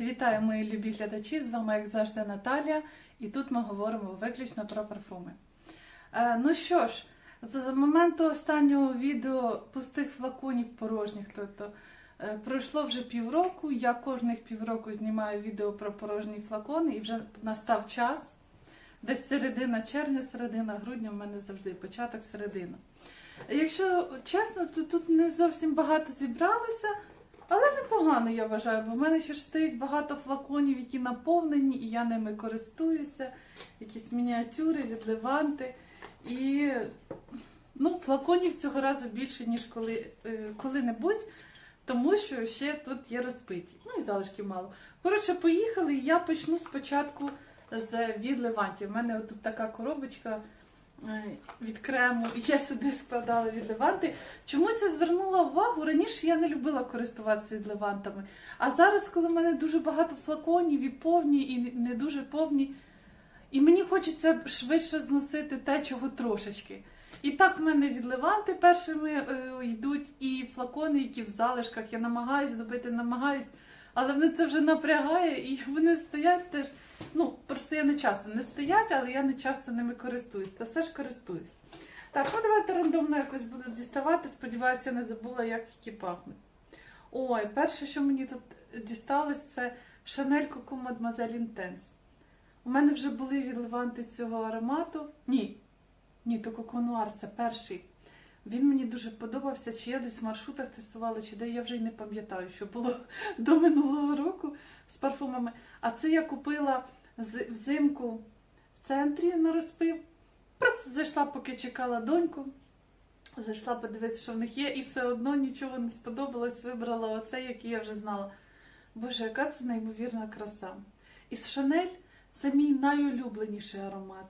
Вітаю, мої любі глядачі! З вами, як завжди, Наталія, і тут ми говоримо виключно про парфуми. Е, ну що ж, з моменту останнього відео пустих флаконів порожніх, тобто е, пройшло вже півроку. Я кожних півроку знімаю відео про порожні флакони, і вже настав час. Десь середина червня, середина грудня в мене завжди початок середина. Якщо чесно, то тут не зовсім багато зібралося. Але непогано, я вважаю, бо в мене ще ж стоїть багато флаконів, які наповнені, і я ними користуюся. Якісь мініатюри, відливанти. І ну, флаконів цього разу більше, ніж коли, е, коли-небудь, тому що ще тут є розпиті. Ну і залишків мало. Коротше, поїхали, і я почну спочатку з відливантів. У мене тут така коробочка від крему, і я сюди складала відливанти. Чомусь я звернула увагу, раніше я не любила користуватися відливантами. А зараз, коли в мене дуже багато флаконів, і повні, і не дуже повні, і мені хочеться швидше зносити те, чого трошечки. І так в мене відливанти першими е, йдуть, і флакони, які в залишках. Я намагаюсь добити, намагаюсь, але мене це вже напрягає, і вони стоять теж. Ну, просто я не часто не стоять, але я не часто ними користуюсь. Та все ж користуюсь. Так, ну давайте рандомно якось буду діставати. Сподіваюся, я не забула, як які пахнуть. Ой, перше, що мені тут дісталось, це Chanel Coco Mademoiselle Intense. У мене вже були відливанти цього аромату. Ні, ні, то Coco Noir, це перший. Він мені дуже подобався, чи я десь в маршрутах тестувала, чи де я вже й не пам'ятаю, що було до минулого року з парфумами. А це я купила взимку в центрі на розпив. Просто зайшла, поки чекала доньку. Зайшла подивитися, що в них є, і все одно нічого не сподобалось. Вибрала оцей, який я вже знала. Боже, яка це неймовірна краса. І Шанель це мій найулюбленіший аромат.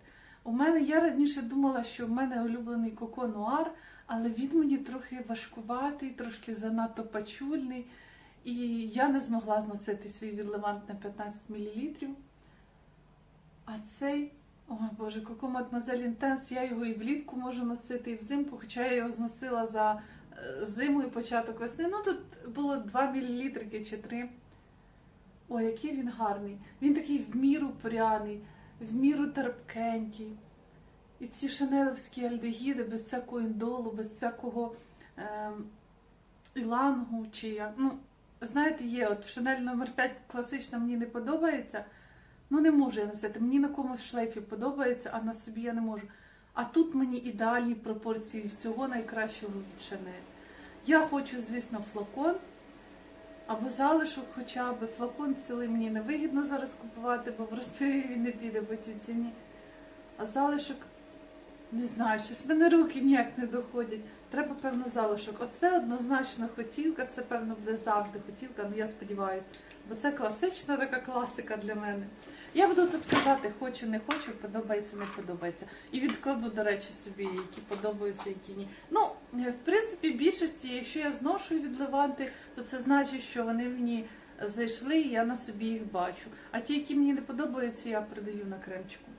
У мене я раніше думала, що в мене улюблений Коко Нуар, але він мені трохи важкуватий, трошки занадто пачульний. І я не змогла зносити свій відливант на 15 мл. А цей, ой Боже, Коко Мадмазель Інтенс, я його і влітку можу носити, і взимку, хоча я його зносила за е, зиму і початок весни. Ну тут було 2 мл чи 3. Ой, який він гарний. Він такий в міру пряний, в міру терпкенький. І ці шанелевські альдегіди без всякого індолу, без всякого ем, ілангу чи як. Ну, знаєте, є, от в Шанель номер 5 класична мені не подобається. Ну, не можу я носити. Мені на комусь шлейфі подобається, а на собі я не можу. А тут мені ідеальні пропорції всього найкращого від Шанель. Я хочу, звісно, флакон або залишок хоча б. Флакон цілий мені не вигідно зараз купувати, бо в розпиві він не піде по цій ціні. А залишок, не знаю, щось мене руки ніяк не доходять. Треба, певно, залишок. Оце однозначно хотілка, це, певно, буде завжди хотілка, ну я сподіваюся. Бо це класична така класика для мене. Я буду тут казати, хочу, не хочу, подобається, не подобається. І відкладу, до речі, собі, які подобаються, які ні. Ну, в принципі, більшості, якщо я зношую відливанти, то це значить, що вони мені зайшли, і я на собі їх бачу. А ті, які мені не подобаються, я продаю на кремчику.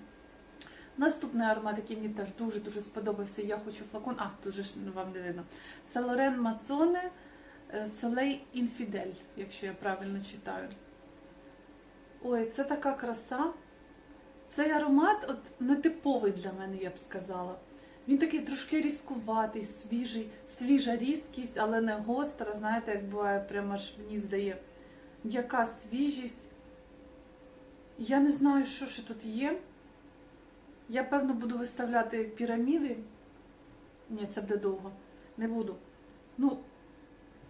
Наступний аромат, який мені теж дуже-дуже сподобався, я хочу флакон. А, тут же вам не видно. Це Лорен Мацоне Soleil Infidel, якщо я правильно читаю. Ой, це така краса. Цей аромат от нетиповий для мене, я б сказала. Він такий трошки різкуватий, свіжий, свіжа різкість, але не гостра, знаєте, як буває, прямо аж в ніс дає. М'яка свіжість. Я не знаю, що ще тут є. Я, певно, буду виставляти піраміди. Ні, це буде довго. Не буду. Ну,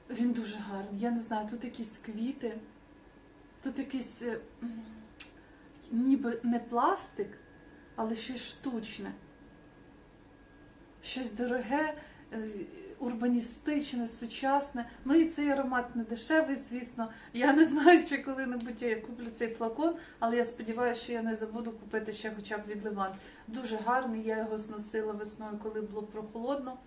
він дуже гарний. Я не знаю, тут якісь квіти, тут якийсь е, ніби не пластик, але щось штучне. Щось дороге, е, урбаністичне, сучасне. Ну і цей аромат не дешевий, звісно. Я не знаю, чи коли-небудь я куплю цей флакон, але я сподіваюся, що я не забуду купити ще хоча б від Ливан. Дуже гарний, я його зносила весною, коли було прохолодно.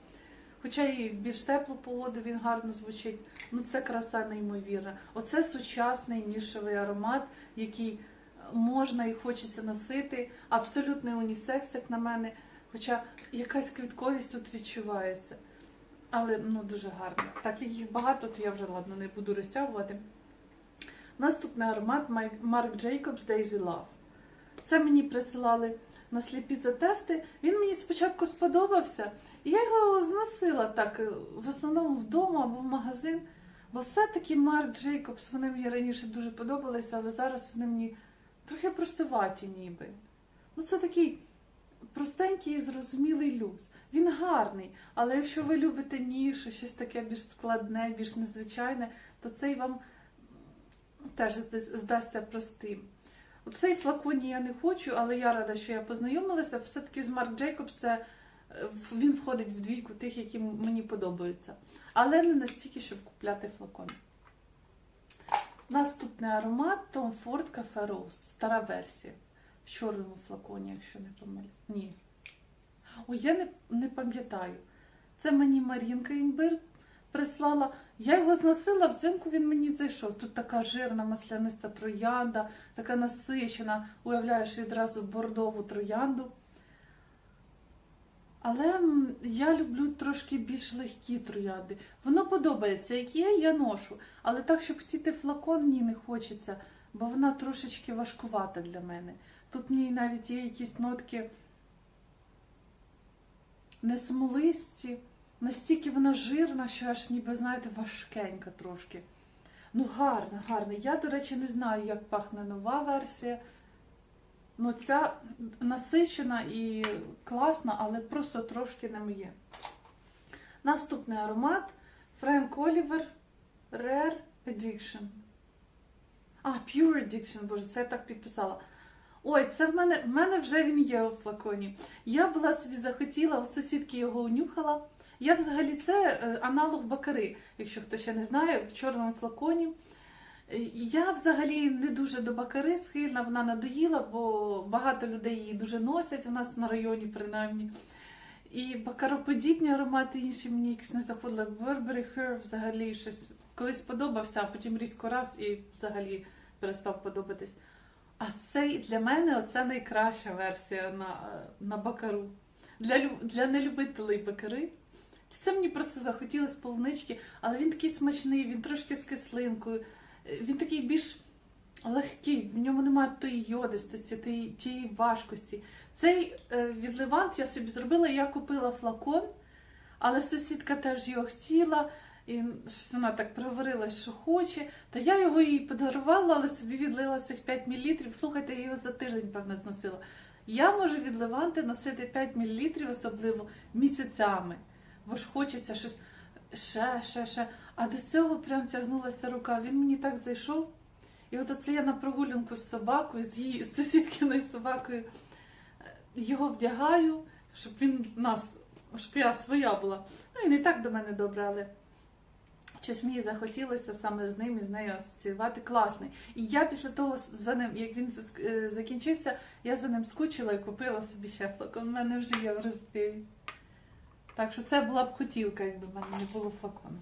Хоча і в більш теплу погоду він гарно звучить. Ну це краса неймовірна. Оце сучасний нішевий аромат, який можна і хочеться носити. Абсолютний унісекс, як на мене. Хоча якась квітковість тут відчувається. Але ну дуже гарно. Так як їх багато, то я вже ладно не буду розтягувати. Наступний аромат Marc Jacobs Daisy Love. Це мені присилали на сліпі затести. Він мені спочатку сподобався, і я його зносила так, е, в основному вдома або в магазин. Бо все-таки Марк Джейкобс, вони мені раніше дуже подобалися, але зараз вони мені трохи простуваті ніби. Ну, це такий простенький і зрозумілий люкс. Він гарний, але якщо ви любите нішу, щось таке більш складне, більш незвичайне, то цей вам теж здасться простим. Цей флаконі я не хочу, але я рада, що я познайомилася. Все-таки з Марк Джейкобс е, він входить в двійку тих, які мені подобаються. Але не настільки, щоб купляти флакон. Наступний аромат Tom Ford Cafe Rose, стара версія. В чорному флаконі, якщо не помилю. Ні. Ой, я не, не пам'ятаю. Це мені Марінка імбир прислала. Я його зносила, взимку він мені зайшов. Тут така жирна масляниста троянда, така насичена, уявляєш відразу бордову троянду. Але я люблю трошки більш легкі троянди. Воно подобається, як є, я ношу. Але так, щоб хотіти флакон, ні, не хочеться, бо вона трошечки важкувата для мене. Тут в ній навіть є якісь нотки не смолисті, настільки вона жирна, що аж ніби, знаєте, важкенька трошки. Ну, гарна, гарна. Я, до речі, не знаю, як пахне нова версія. Ну, ця насичена і класна, але просто трошки не моє. Наступний аромат Френк Олівер Rare Addiction. А, Pure Addiction, боже, це я так підписала. Ой, це в мене, в мене вже він є у флаконі. Я була собі захотіла, у сусідки його унюхала. Я взагалі це е, аналог бакари, якщо хто ще не знає, в чорному флаконі. Е, Я взагалі не дуже до бакари схильна, вона надоїла, бо багато людей її дуже носять у нас на районі, принаймні. І бакароподібні аромати інші мені якось не заходили. Burberry Her взагалі щось колись подобався, а потім різко раз і взагалі перестав подобатись. А цей для мене оце найкраща версія на, на бакару. Для, для нелюбителей бакари. Це мені просто захотілося полунички, але він такий смачний, він трошки з кислинкою. Е, Він такий більш легкий, в ньому немає тої йодистості, тієї, тієї важкості. Цей е, від Левант я собі зробила, я купила флакон, але сусідка теж його хотіла, і щось вона так проговорила, що хоче. Та я його їй подарувала, але собі відлила цих 5 мл. Слухайте, я його за тиждень, певно, зносила. Я можу від Леванти носити 5 мл, особливо місяцями, бо ж хочеться щось ще, ще, ще. А до цього прям тягнулася рука. Він мені так зайшов. І от оце я на прогулянку з собакою, з її з сусідкиною собакою е, його вдягаю, щоб він нас, щоб я своя була. Ну і так до мене добре, але щось мені захотілося саме з ним і з нею асоціювати класний. І я після того за ним, як він е, закінчився, я за ним скучила і купила собі ще флакон. У мене вже є в розпіві. Так що це була б хотілка, якби в мене не було флакону.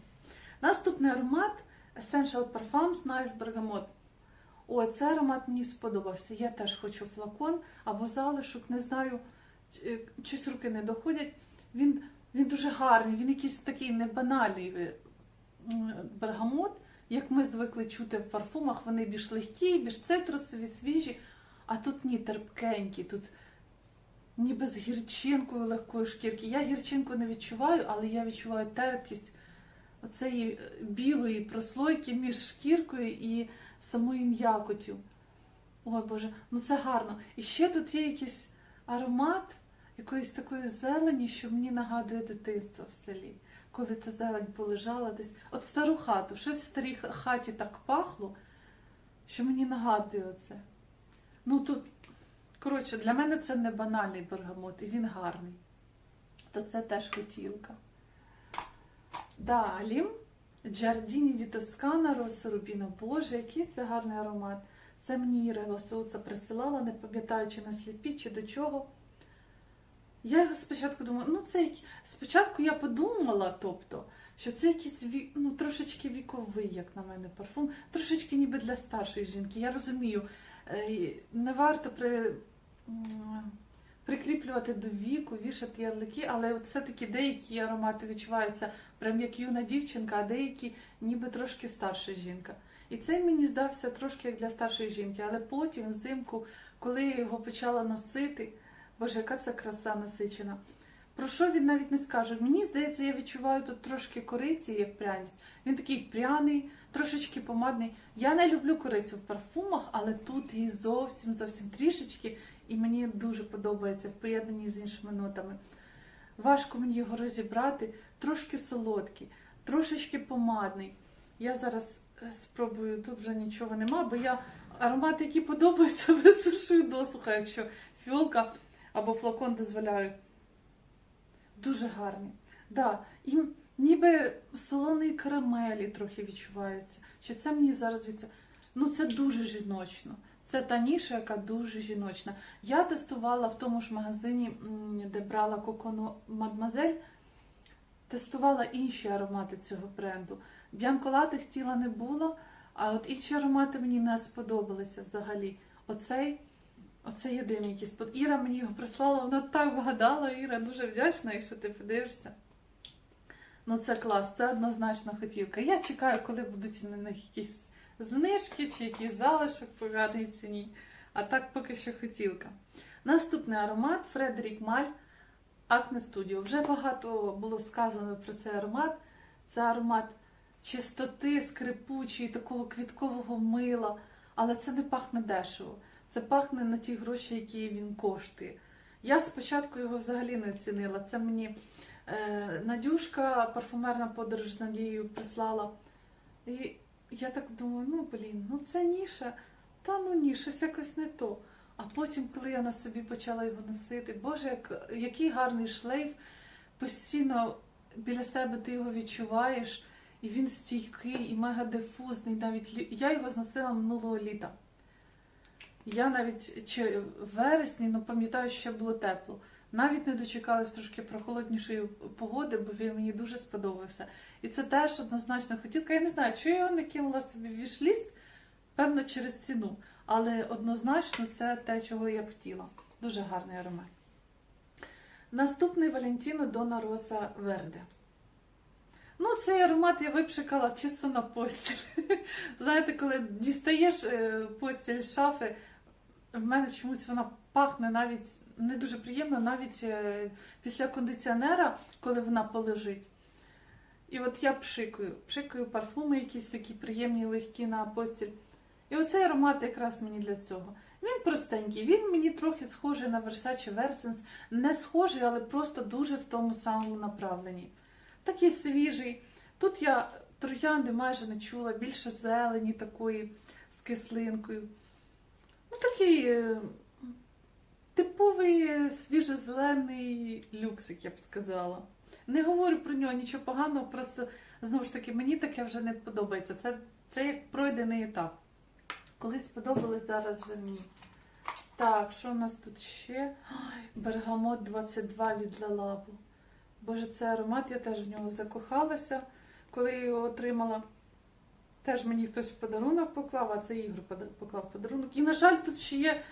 Наступний аромат Essential Parfums Nice Bergamot. О, цей аромат мені сподобався. Я теж хочу флакон або залишок, не знаю, щось руки не доходять. Він, він дуже гарний, він якийсь такий небанальний е, бергамот, як ми звикли чути в парфумах. Вони більш легкі, більш цитрусові, свіжі. А тут ні, терпкенькі, тут ніби з гірчинкою легкої шкірки. Я гірчинку не відчуваю, але я відчуваю терпкість оцеї е, білої прослойки між шкіркою і самою м'якотю. Ой Боже, ну це гарно. І ще тут є якийсь аромат якоїсь такої зелені, що мені нагадує дитинство в селі. Коли та зелень полежала десь. От стару хату, щось в старій хаті так пахло, що мені нагадує оце. Ну тут, коротше, для мене це не банальний бергамот, і він гарний. То це теж хотілка. Далі Джардіні ді Тоскана Росса Рубіна. Боже, який це гарний аромат. Це мені Іра Гласовця присилала, не пам'ятаючи на сліпі чи до чого. Я його спочатку думала, ну це як- спочатку я подумала, тобто, що це якийсь ві... ну, трошечки віковий, як на мене, парфум, трошечки ніби для старшої жінки. Я розумію, е, не варто при... прикріплювати до віку, вішати ярлики, але все-таки деякі аромати відчуваються прям як юна дівчинка, а деякі ніби трошки старша жінка. І цей мені здався трошки як для старшої жінки, але потім, взимку, коли я його почала носити, боже, яка це краса насичена. Про що він навіть не скаже? Мені здається, я відчуваю тут трошки кориці, як пряність. Він такий пряний, трошечки помадний. Я не люблю корицю в парфумах, але тут її зовсім зовсім трішечки, і мені дуже подобається в поєднанні з іншими нотами. Важко мені його розібрати, трошки солодкий, трошечки помадний. Я зараз е, спробую, тут вже нічого нема, бо я аромати, які подобаються, висушую досуха, якщо фіолка або флакон дозволяють. Дуже гарний. Да, і ніби солоної карамелі трохи відчувається. Чи це мені зараз від? Ну, це дуже жіночно. Це та ніша, яка дуже жіночна. Я тестувала в тому ж магазині, де брала кокону Мадмазель, тестувала інші аромати цього бренду. Б'янколати хотіла не було, а от інші аромати мені не сподобалися взагалі. Оцей, оцей єдиний якийсь. спод- Іра мені його прислала, вона так вгадала. Іра дуже вдячна, якщо ти подивишся. Ну, це клас, це однозначно хотілка. Я чекаю, коли будуть на них якісь знижки чи якийсь залишок по гарній ціні. А так поки що хотілка. Наступний аромат Фредерік Маль Acne Studio. Вже багато було сказано про цей аромат. Це аромат чистоти, скрипучої, такого квіткового мила. Але це не пахне дешево. Це пахне на ті гроші, які він коштує. Я спочатку його взагалі не оцінила. Це мені е, Надюшка, парфумерна подорож з Надією прислала. І я так думаю, ну блін, ну це ніша. Та ну ні, щось якось не то. А потім, коли я на собі почала його носити, боже, як, який гарний шлейф, постійно біля себе ти його відчуваєш, і він стійкий і мега дифузний. Навіть я його зносила минулого літа. Я навіть чи в вересні, ну пам'ятаю, що було тепло. Навіть не дочекалась трошки прохолоднішої погоди, бо він мені дуже сподобався. І це теж однозначно хотілка. Я не знаю, чи я його не кинула собі в вішліст, певно, через ціну. Але однозначно це те, чого я хотіла. Дуже гарний аромат. Наступний Валентіно Дона Роса Верде. Ну, цей аромат я випшикала чисто на постіль. Знаєте, коли дістаєш е, постіль з шафи, в мене чомусь вона пахне навіть не дуже приємно, навіть е, після кондиціонера, коли вона полежить. І от я пшикаю, пшикаю парфуми якісь такі приємні, легкі на постіль. І оцей аромат якраз мені для цього. Він простенький, він мені трохи схожий на Versace Versens. Не схожий, але просто дуже в тому самому направленні. Такий свіжий. Тут я троянди майже не чула, більше зелені такої з кислинкою. Ну, такий е, типовий свіжо-зелений люксик, я б сказала. Не говорю про нього нічого поганого, просто знову ж таки, мені таке вже не подобається. Це, це як пройдений етап. Колись сподобалось, зараз вже ні. Так, що у нас тут ще? Ой, Бергамот 22 від Лелабу. Боже, це аромат, я теж в нього закохалася, коли я його отримала. Теж мені хтось в подарунок поклав, а це Ігор поклав подарунок. І, на жаль, тут ще є,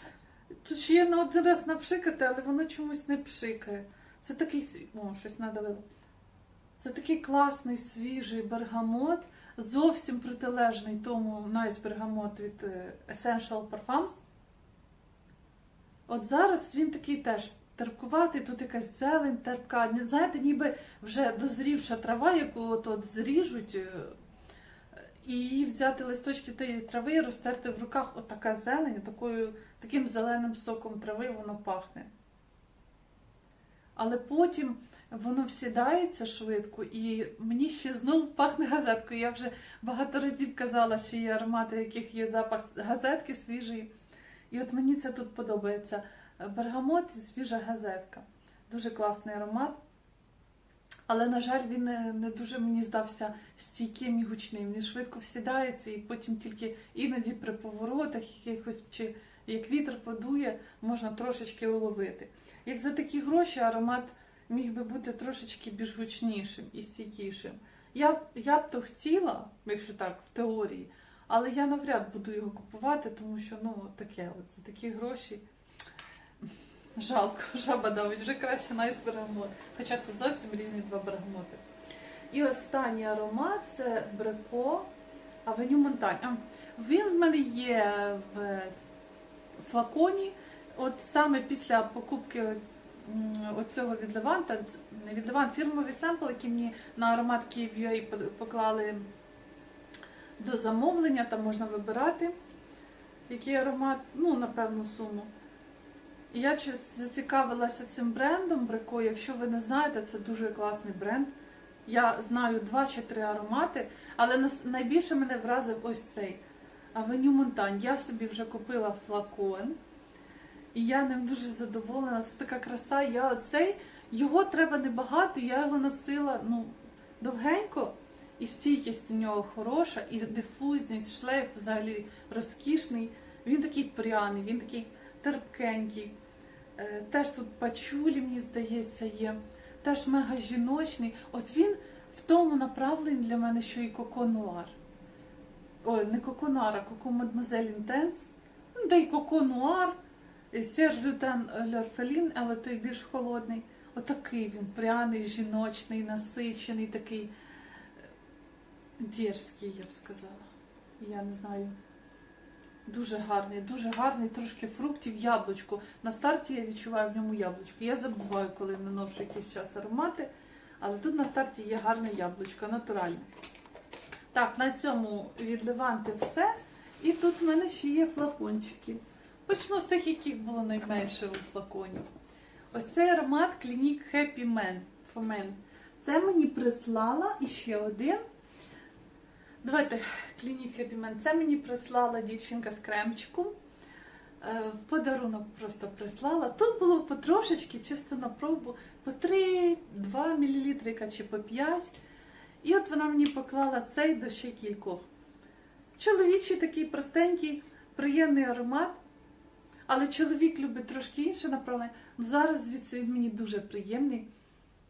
тут ще є на один раз напшикати, але воно чомусь не пшикає. Це такий О, щось надавило. Це такий класний, свіжий бергамот, зовсім протилежний тому Nice бергамот від е, Essential Parfums. От зараз він такий теж терпкуватий, тут якась зелень терпка. Знаєте, ніби вже дозрівша трава, яку от, от зріжуть, е, і її взяти листочки тієї трави і розтерти в руках. От така зелень, такою, таким зеленим соком трави воно пахне. Але потім воно всідається швидко, і мені ще знову пахне газеткою. Я вже багато разів казала, що є аромати, яких є запах газетки свіжої. І от мені це тут подобається. Бергамот свіжа газетка. Дуже класний аромат. Але, на жаль, він не, дуже мені здався стійким і гучним. Він швидко всідається, і потім тільки іноді при поворотах якихось чи як вітер подує, можна трошечки уловити. Як за такі гроші аромат міг би бути трошечки більш гучнішим і стійкішим. Я, я б то хотіла, якщо так, в теорії, але я навряд буду його купувати, тому що ну таке, от за такі гроші. Жалко, жаба давить, вже краще найс бергамот. Хоча це зовсім різні два бергамоти. І останній аромат це Бреко Авеню Монтань. Він в мене є в флаконі. От саме після покупки оцього від Леванта, від Левант, фірмовий семпл, який мені на аромат Київ поклали до замовлення, там можна вибирати, який аромат, ну, на певну суму. І я зацікавилася цим брендом Брико. Якщо ви не знаєте, це дуже класний бренд. Я знаю два чи три аромати, але найбільше мене вразив ось цей Авеню Монтань. Я собі вже купила флакон, і я ним дуже задоволена. Це така краса. Я оцей, його треба небагато, я його носила ну, довгенько, і стійкість у нього хороша, і дифузність, шлейф взагалі розкішний. Він такий пряний, він такий терпкенький. Е, Теж тут пачулі, мені здається, є. Теж мега жіночний. От він в тому направленні для мене, що і Коко Нуар. Ой, не Коко Нуар, а Коко Мадемуазель Інтенс. Ну, де і Коко Нуар, Серж Лютен Льорфелін, але той більш холодний. Отакий він пряний, жіночний, насичений, такий е, дерзкий, я б сказала. Я не знаю. Дуже гарний, дуже гарний, трошки фруктів, яблучко. На старті я відчуваю в ньому яблучко. Я забуваю, коли не ношу якийсь час аромати, але тут на старті є гарне яблучко, натуральне. Так, на цьому від Леванти все. І тут в мене ще є флакончики. Почну з тих, яких було найменше у флаконі. Ось цей аромат Clinique Happy Man. Це мені прислала і ще один. Давайте Clinique Happy Це мені прислала дівчинка з кремчиком. Е, В подарунок просто прислала. Тут було потрошечки, чисто на пробу, по 3, 2 мл чи по 5. І от вона мені поклала цей до ще кількох. Чоловічий такий простенький, приємний аромат. Але чоловік любить трошки інше направлення. Ну, зараз звідси він мені дуже приємний.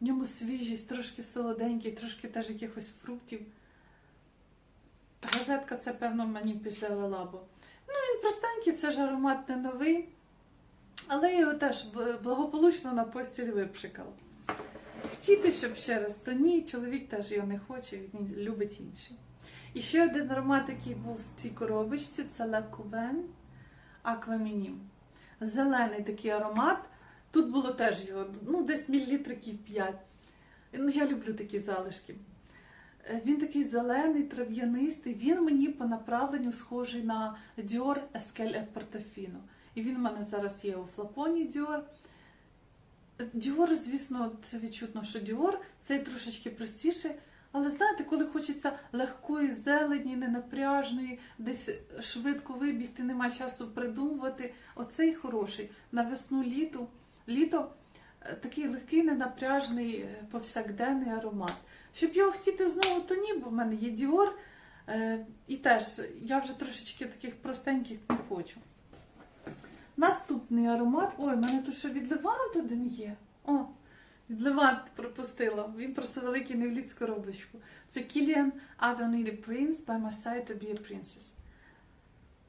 В ньому свіжість, трошки солоденький, трошки теж якихось фруктів. Газетка це, певно, мені після Лалабо. Ну, він простенький, це ж аромат не новий. Але я його теж благополучно на постіль випшикала. Хотіти, щоб ще раз, то ні, чоловік теж його не хоче, він любить інший. І ще один аромат, який був в цій коробочці, це Couvin Aquaminim. Зелений такий аромат. Тут було теж його, ну, десь мілілітриків 5. Ну, я люблю такі залишки. Е, Він такий зелений, трав'янистий. Він мені по направленню схожий на Dior Esquel e Portofino. І він в мене зараз є у флаконі Dior. Діор, звісно, це відчутно, що Діор цей трошечки простіший. Але знаєте, коли хочеться легкої зелені, ненапряжної, десь швидко вибігти, нема часу придумувати. Оцей хороший на весну літу. Літо такий легкий, ненапряжний, е, повсякденний аромат. Щоб його хотіти знову, то ні, бо в мене є Діор. Е, І теж я вже трошечки таких простеньких не хочу. Наступний аромат. Ой, в мене тут ще від Левант один є. О, від Левант пропустила. Він просто великий не вліз коробочку. Це Kilian I don't need a prince, by my side to be a princess.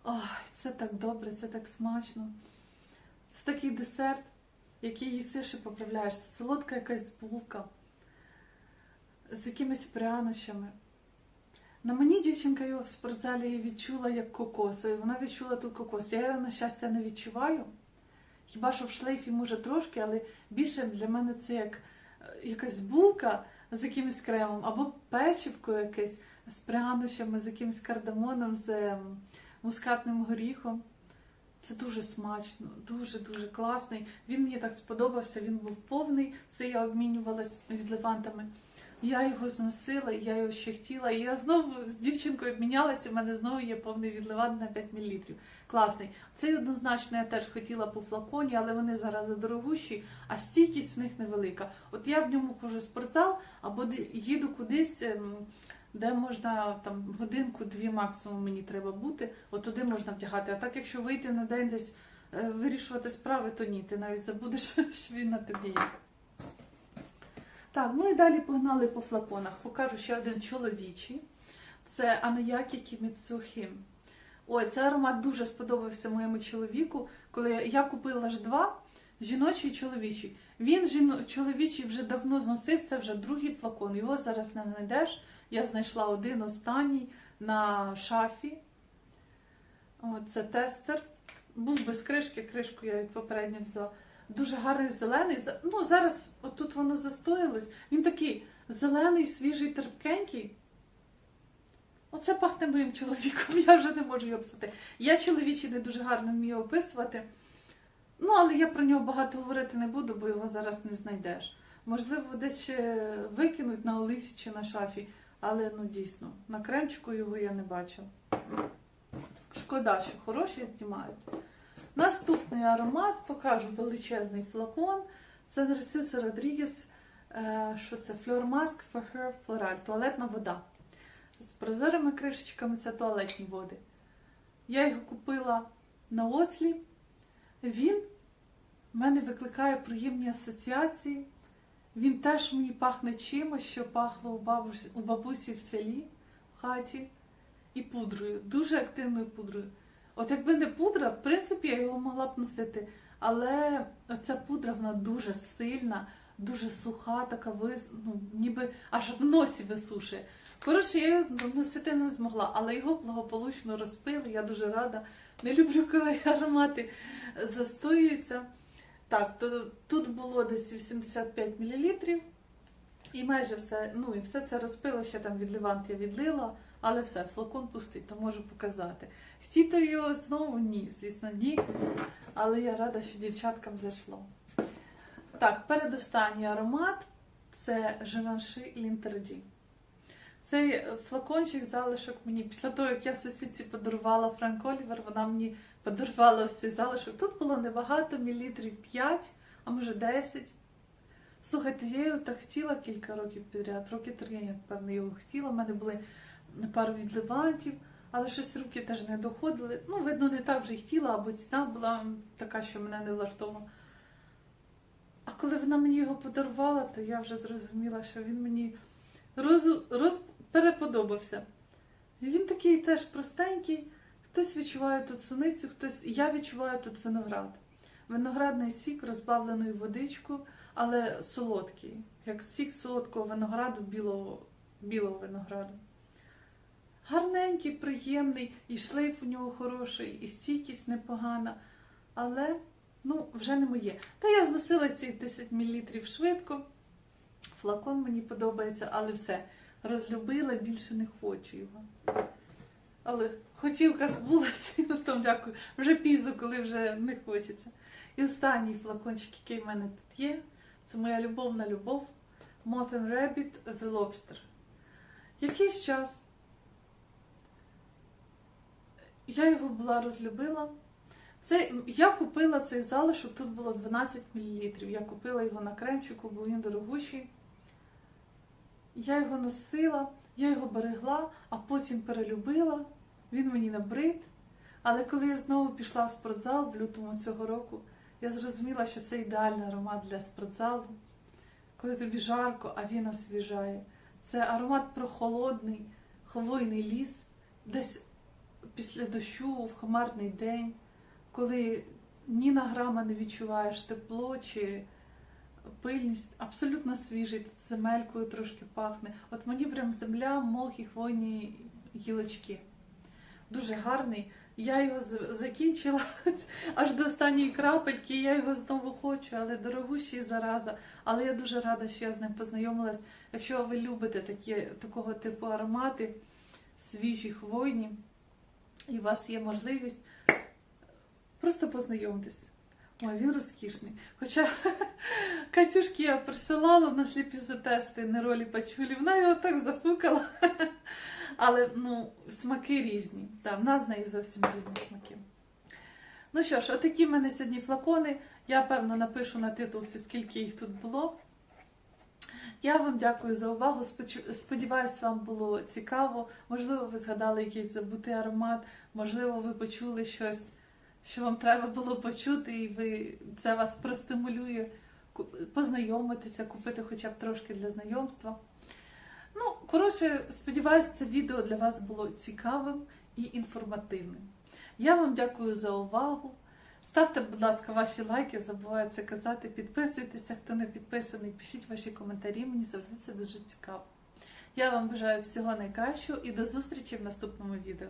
Ой, це так добре, це так смачно. Це такий десерт, який їсиш і поправляєшся. Солодка якась булка з якимись прянощами. На мені дівчинка його в спортзалі відчула як кокос. і Вона відчула тут кокос. Я його, на щастя, не відчуваю. Хіба що в шлейфі може трошки, але більше для мене це як е, якась булка з якимось кремом, або печивко якесь з прянощами, з якимось кардамоном, з ем, мускатним горіхом. Це дуже смачно, дуже-дуже класний. Він мені так сподобався, він був повний. Це я обмінювалася від левантами. Я його зносила, я його ще хотіла. І я знову з дівчинкою обмінялася, в мене знову є повний відливант на 5 мл. Класний. Цей однозначно я теж хотіла по флаконі, але вони зараз дорогущі, а стійкість в них невелика. От я в ньому хожу в спортзал або їду кудись, ем, де можна там годинку-дві максимум мені треба бути, от туди можна вдягати. А так, якщо вийти на день десь е, вирішувати справи, то ні, ти навіть забудеш, що він на тобі є. Так, ну і далі погнали по флаконах. Покажу ще один чоловічий. Це Анаякі Кіміцухі. Ой, цей аромат дуже сподобався моєму чоловіку, коли я, я купила ж два жіночий і чоловічий. Він жіно, чоловічий вже давно зносив, це вже другий флакон. Його зараз не знайдеш. Я знайшла один останній. на шафі. Це тестер. Був без кришки, кришку я від попередньо взяла. Дуже гарний зелений. Ну, зараз отут воно застоїлось. Він такий зелений, свіжий, терпкенький. Оце пахне моїм чоловіком, я вже не можу його описати. Я чоловічий не дуже гарно вмію описувати. Ну, але я про нього багато говорити не буду, бо його зараз не знайдеш. Можливо, десь ще викинуть на Олексі чи на шафі, але ну дійсно, на кремчику його я не бачила. Шкода, що хороші знімають. Наступний аромат покажу величезний флакон. Це Нарцисо Родрігес. Е, Що це? Fleur Mask for Her Floral. Туалетна вода. З прозорими кришечками це туалетні води. Я його купила на ослі. Він в мене викликає приємні асоціації. Він теж мені пахне чимось, що пахло у бабусі, у бабусі в селі, в хаті, і пудрою, дуже активною пудрою. От якби не пудра, в принципі, я його могла б носити. Але ця пудра вона дуже сильна, дуже суха, така вис... ну, ніби аж в носі висушує. Коротше, я його носити не змогла, але його благополучно розпили. Я дуже рада. Не люблю, коли аромати застоюються. Так, то тут було десь 85 мл. І майже все, ну і все це розпила, ще там від Левант я відлила, але все, флакон пустий, то можу показати. Хотіти його знову ні, звісно, ні. Але я рада, що дівчаткам зайшло. Так, передостанній аромат це Живанши Лінтерді. Цей флакончик залишок мені після того, як я сусідці подарувала Франк Олівер, вона мені подарувала ось цей залишок. Тут було небагато, мілітрів 5, а може 10. Слухайте, я його так хотіла кілька років підряд. Роки три я, напевно, його хотіла. У мене були пару відливантів, але щось руки теж не доходили. Ну, видно, не так вже й хотіла, або ціна була така, що мене не влаштовувала. А коли вона мені його подарувала, то я вже зрозуміла, що він мені роз, роз. Він такий теж простенький. Хтось відчуває тут суницю, хтось. Я відчуваю тут виноград. Виноградний сік, розбавлений водичкою, але солодкий. Як сік солодкого винограду, білого, білого винограду. Гарненький, приємний, і шлейф у нього хороший, і стійкість непогана. Але ну, вже не моє. Та я зносила ці 10 мл швидко. Флакон мені подобається, але все. Розлюбила, більше не хочу його. Але хотілка збулася, на тому дякую. Вже пізно, коли вже не хочеться. І останній флакончик, який в мене тут є, це моя любовна любов. Moth and Rabbit The Lobster. Якийсь час я його була розлюбила. Це, я купила цей залишок, тут було 12 мл. Я купила його на кремчику, бо він дорогущий. Я його носила, я його берегла, а потім перелюбила. Він мені набрид. Але коли я знову пішла в спортзал в лютому цього року, я зрозуміла, що це ідеальний аромат для спортзалу. Коли тобі жарко, а він освіжає. Це аромат прохолодний, хвойний ліс, десь після дощу, в хмарний день, коли ні на грама не відчуваєш тепло чи пильність, абсолютно свіжий, тут земелькою трошки пахне. От мені прям земля, мох і хвойні гілочки. Дуже гарний. Я його закінчила аж до останньої крапельки. Я його знову хочу, але дорогущий зараза. Але я дуже рада, що я з ним познайомилась. Якщо ви любите такі, такого типу аромати, свіжі, хвойні, і у вас є можливість, просто познайомтесь. Ой, він розкішний. Хоча Катюшки я присилала на сліпі затести на ролі пачулі, вона його так зафукала. Але ну, смаки різні. Так, в нас з нею зовсім різні смаки. Ну що ж, отакі в мене сьогодні флакони. Я певно напишу на титулці, скільки їх тут було. Я вам дякую за увагу. Сподіваюсь, вам було цікаво. Можливо, ви згадали якийсь забутий аромат, можливо, ви почули щось, що вам треба було почути, і ви це вас простимулює познайомитися, купити хоча б трошки для знайомства. Ну, коротше, сподіваюся, це відео для вас було цікавим і інформативним. Я вам дякую за увагу. Ставте, будь ласка, ваші лайки, забуваю це казати. Підписуйтеся, хто не підписаний, пишіть ваші коментарі, мені завжди це дуже цікаво. Я вам бажаю всього найкращого і до зустрічі в наступному відео.